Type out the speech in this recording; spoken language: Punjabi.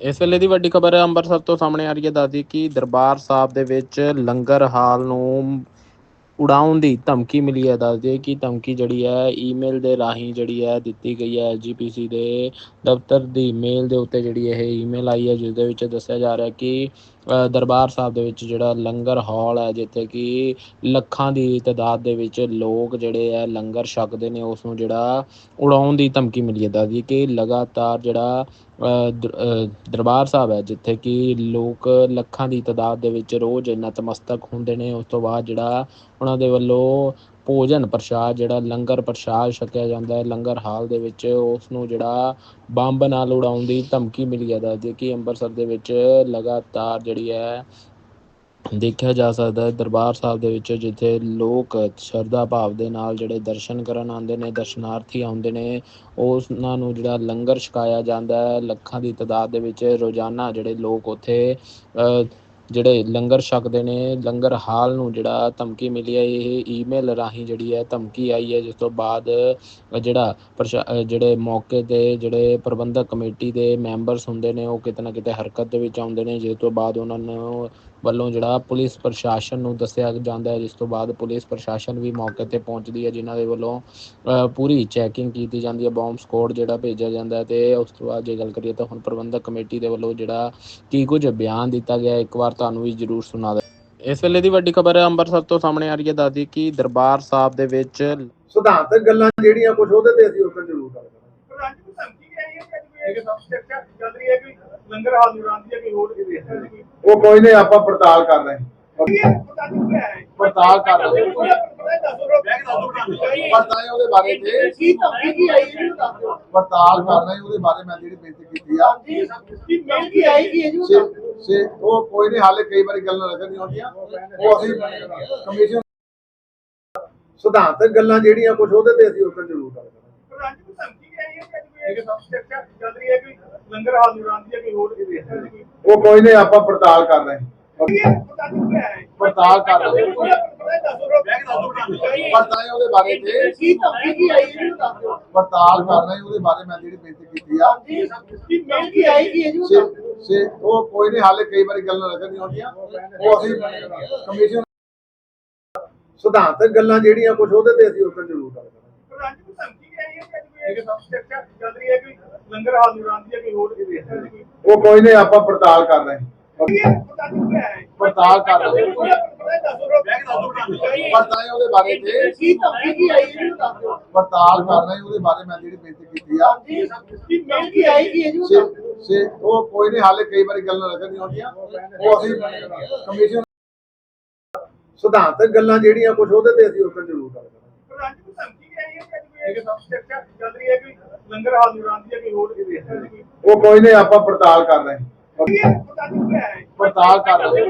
ਇਸ ਵੇਲੇ ਦੀ ਵੱਡੀ ਖਬਰ ਅੰਮ੍ਰਿਤਸਰ ਤੋਂ ਸਾਹਮਣੇ ਆ ਰਹੀ ਹੈ, ਦੱਸਦੀ ਕਿ ਦਰਬਾਰ ਸਾਹਿਬ ਦੇ ਵਿੱਚ ਲੰਗਰ ਹਾਲ ਨੂੰ ਉਡਾਉਣ ਦੀ ਧਮਕੀ ਮਿਲੀ ਹੈ। ਦੱਸਦੇ ਕਿ ਧਮਕੀ ਜਿਹੜੀ ਹੈ ਈਮੇਲ ਦੇ ਰਾਹੀਂ ਜਿਹੜੀ ਹੈ, ਦਿੱਤੀ ਗਈ ਹੈ। ਐਸਜੀਪੀਸੀ ਦੇ ਦਫ਼ਤਰ ਦੀ ਮੇਲ ਦੇ ਉੱਤੇ ਜਿਹੜੀ ਇਹ ਈਮੇਲ ਆਈ ਹੈ, ਜਿਸ ਦੇ ਵਿੱਚ ਦੱਸਿਆ ਜਾ ਰਿਹਾ ਕਿ ਦਰਬਾਰ ਸਾਹਿਬ ਦੇ ਵਿੱਚ ਜਿਹੜਾ ਲੰਗਰ ਹਾਲ ਹੈ ਜਿੱਥੇ ਕਿ ਲੱਖਾਂ ਦੀ ਤਾਦਾਦ ਦੇ ਵਿੱਚ ਲੋਕ ਜਿਹੜੇ ਹੈ ਲੰਗਰ ਛਕਦੇ ਨੇ ਉਸ ਨੂੰ ਜਿਹੜਾ ਉਡਾਉਣ ਦੀ ਧਮਕੀ ਮਿਲੀ ਹੈ। ਦੱਸਦੀ ਕਿ ਲਗਾਤਾਰ ਜਿਹੜਾ ਅ, ਦਰਬਾਰ ਸਾਹਿਬ ਹੈ ਜਿੱਥੇ ਕਿ ਲੋਕ ਲੱਖਾਂ ਦੀ ਤਾਦਾਦ ਦੇ ਵਿੱਚ ਰੋਜ਼ ਨਤਮਸਤਕ ਹੁੰਦੇ ਨੇ ਉਸ ਤੋਂ ਬਾਅਦ ਜਿਹੜਾ ਉਹਨਾਂ ਦੇ ਵੱਲੋਂ ਭੋਜਨ ਪ੍ਰਸ਼ਾਦ ਜਿਹੜਾ ਲੰਗਰ ਪ੍ਰਸ਼ਾਦ ਛਕਿਆ ਜਾਂਦਾ ਹੈ ਲੰਗਰ ਹਾਲ ਦੇ ਵਿੱਚ ਉਸ ਨੂੰ ਜਿਹੜਾ ਬੰਬ ਨਾਲ ਉਡਾਉਣ ਦੀ ਧਮਕੀ ਮਿਲੀ ਹੈ ਦੱਸਦੇ ਕਿ ਅੰਮ੍ਰਿਤਸਰ ਦੇ ਵਿੱਚ ਲਗਾਤਾਰ ਜਿਹੜੀ ਹੈ ਦੇਖਿਆ ਜਾ ਸਕਦਾ ਹੈ ਦਰਬਾਰ ਸਾਹਿਬ ਦੇ ਵਿੱਚ ਜਿੱਥੇ ਲੋਕ ਸ਼ਰਧਾ ਭਾਵ ਦੇ ਨਾਲ ਜਿਹੜੇ ਦਰਸ਼ਨ ਕਰਨ ਆਉਂਦੇ ਨੇ ਦਰਸ਼ਨਾਰਥੀ ਆਉਂਦੇ ਨੇ ਉਹਨਾਂ ਨੂੰ ਜਿਹੜਾ ਲੰਗਰ ਛਕਾਇਆ ਜਾਂਦਾ ਹੈ ਲੱਖਾਂ ਦੀ ਤਾਦਾਦ ਦੇ ਵਿੱਚ ਰੋਜ਼ਾਨਾ ਜਿਹੜੇ ਲੋਕ ਉੱਥੇ ਅ, ਜਿਹੜੇ ਲੰਗਰ ਛਕਦੇ ਨੇ, ਲੰਗਰ ਹਾਲ ਨੂੰ ਜਿਹੜਾ ਧਮਕੀ ਮਿਲੀ ਹੈ, ਇਹ ਈਮੇਲ ਰਾਹੀਂ ਜਿਹੜੀ ਹੈ ਧਮਕੀ ਆਈ ਹੈ, ਜਿਸ ਤੋਂ ਬਾਅਦ ਜਿਹੜਾ ਪ੍ਰਸ਼ਾ- ਜਿਹੜੇ ਮੌਕੇ ਤੇ ਜਿਹੜੇ ਪ੍ਰਬੰਧਕ ਕਮੇਟੀ ਦੇ ਮੈਂਬਰਸ ਹੁੰਦੇ ਨੇ, ਉਹ ਕਿਤੇ ਨਾ ਕਿਤੇ ਹਰਕਤ ਦੇ ਵਿੱਚ ਆਉਂਦੇ ਨੇ, ਜਿਸ ਤੋਂ ਬਾਅਦ ਉਹਨਾਂ ਨੂੰ ਵੱਲੋਂ ਜਿਹੜਾ ਪੁਲਿਸ ਪ੍ਰਸ਼ਾਸਨ ਨੂੰ ਦੱਸਿਆ ਜਾਂਦਾ ਹੈ ਜਿਸ ਤੋਂ ਬਾਅਦ ਪੁਲਿਸ ਪ੍ਰਸ਼ਾਸਨ ਵੀ ਮੌਕੇ ਤੇ ਪਹੁੰਚਦੀ ਹੈ ਜਿਨ੍ਹਾਂ ਦੇ ਵੱਲੋਂ ਪੂਰੀ ਚੈਕਿੰਗ ਕੀਤੀ ਜਾਂਦੀ ਹੈ ਬੰਬ ਸਕੁਆਡ ਜਿਹੜਾ ਭੇਜਿਆ ਜਾਂਦਾ ਹੈ ਤੇ ਉਸ ਤੋਂ ਬਾਅਦ ਜੇ ਗੱਲ ਕਰੀਏ ਤਾਂ ਹੁਣ ਪ੍ਰਬੰਧਕ ਕਮੇਟੀ ਦੇ ਵੱਲੋਂ ਜਿਹੜਾ ਕੀ ਕੁਝ ਬਿਆਨ ਦਿੱਤਾ ਗਿਆ ਹੈ, ਇੱਕ ਵਾਰ ਤੁਹਾਨੂੰ ਵੀ ਜ਼ਰੂਰ ਸੁਣਾ ਦੇ। ਇਸ ਵੇਲੇ ਦੀ ਵੱਡੀ ਖਬਰ ਅੰਮ੍ਰਿਤਸਰ ਤੋਂ ਸਾਹਮਣੇ ਆ ਰਹੀ ਹੈ ਦਾਦੀ ਕਿ ਦਰਬਾਰ ਸਾਹਿਬ ਦੇ ਵਿੱਚ ਸਿਧਾਂਤਕ ਗੱਲਾਂ ਜਿਹੜੀਆਂ ਕੁਝ ਉਹਦੇ ਤੇ ਅਸੀਂ ਉੱਤੇ ਜ਼ਰੂਰ ਗੱਲ ਕਰਾਂਗੇ। ਉਹ ਕੋਈ ਨਹੀਂ ਆਪਾਂ ਪੜਤਾਲ ਕਰ ਰਹੇ ਪੜਤਾਲ ਕਰ ਰਹੇ ਹਾਂ। ਪੜਤਾਲ ਪੜਤਾਲ ਉਹਦੇ ਬਾਰੇ ਤੇ ਕੀ ਧਮਕੀ ਕੀ ਆਈ ਹੈ ਦੱਸ ਦਿਓ। ਪੜਤਾਲ ਕਰ ਰਹੇ ਉਹਦੇ ਬਾਰੇ ਮੈਂ ਜਿਹੜੀ ਬੇਨਤੀ ਕੀਤੀ ਆ। ਕੀ ਮੇਲ ਕੀ ਆਈ ਜੀ ਸੇ ਉਹ ਕੋਈ ਨਹੀਂ ਹਾਲੇ ਕਈ ਵਾਰੀ ਗੱਲਾਂ ਲੱਗਦੀਆਂ ਹੁੰਦੀਆਂ ਉਹ ਅਸੀਂ ਕਮਿਸ਼ਨ ਸਿਧਾਂਤਕ ਗੱਲਾਂ ਜਿਹੜੀਆਂ ਕੁਝ ਉਹਦੇ ਤੇ ਅਸੀਂ ਉੱਤੇ ਜ਼ਰੂਰ ਗੱਲ ਉਹ ਕੋਈ ਨਹੀਂ ਆਪਾਂ ਪੜਤਾਲ ਕਰ ਰਹੇ ਪੜਤਾਲ ਕਰ ਰਹੇ ਪੜਤਾਲ ਉਹਦੇ ਬਾਰੇ ਤੇ ਕੀ ਧਮਕੀ ਕੀ ਆਈ ਹੈ ਦੱਸ ਦਿਓ। ਪੜਤਾਲ ਕਰ ਰਹੇ ਉਹਦੇ ਬਾਰੇ ਮੈਂ ਜਿਹੜੀ ਬੇਨਤੀ ਕੀਤੀ ਆ। ਕੀ ਮੇਲ ਕੀ ਆਈ ਕੀ ਹੈ ਜੀ ਸੇ ਸੇ ਉਹ ਕੋਈ ਨਹੀਂ ਹਾਲੇ ਕਈ ਵਾਰੀ ਗੱਲਾਂ ਲੱਗਦੀਆਂ ਹੁੰਦੀਆਂ। ਉਹ ਅਸੀਂ ਕਮਿਸ਼ਨ ਸਿਧਾਂਤਕ ਗੱਲਾਂ ਜਿਹੜੀਆਂ ਕੁਝ ਉਹਦੇ ਤੇ ਅਸੀਂ ਉੱਤੇ ਜ਼ਰੂਰ ਕਰਾਂਗੇ ਧਮਕੀ ਆਈ ਹੈ ਉਹ ਕੋਈ ਨਹੀਂ ਆਪਾਂ ਪੜਤਾਲ ਕਰ ਰਹੇ ਪੜਤਾਲ ਕਰ ਰਹੇ ਪੜਤਾਲ ਉਹਦੇ ਬਾਰੇ ਤੇ ਕੀ ਧਮਕੀ ਕੀ ਆਈ ਹੈ ਦੱਸ ਦਿਓ। ਪੜਤਾਲ ਕਰ ਰਹੇ ਉਹਦੇ ਬਾਰੇ ਮੈਂ ਜਿਹੜੀ ਬੇਨਤੀ ਕੀਤੀ ਆ। ਕੀ ਮੇਲ ਕੀ ਆਈ ਕੀ ਹੈ ਜੀ ਸੇ ਸੇ ਉਹ ਕੋਈ ਨਹੀਂ ਹਾਲੇ ਕਈ ਵਾਰੀ ਗੱਲਾਂ ਲੱਗਦੀਆਂ ਹੁੰਦੀਆਂ। ਉਹ ਅਸੀਂ ਕਮਿਸ਼ਨ ਸਿਧਾਂਤਕ ਗੱਲਾਂ ਜਿਹੜੀਆਂ ਕੁਝ ਉਹਦੇ ਤੇ ਅਸੀਂ ਉੱਤੇ ਜ਼ਰੂਰ ਗੱਲ ਉਹ ਕੋਈ ਨਹੀਂ ਆਪਾਂ ਪੜਤਾਲ ਕਰ ਰਹੇ ਪੜਤਾਲ ਕਰ ਰਹੇ।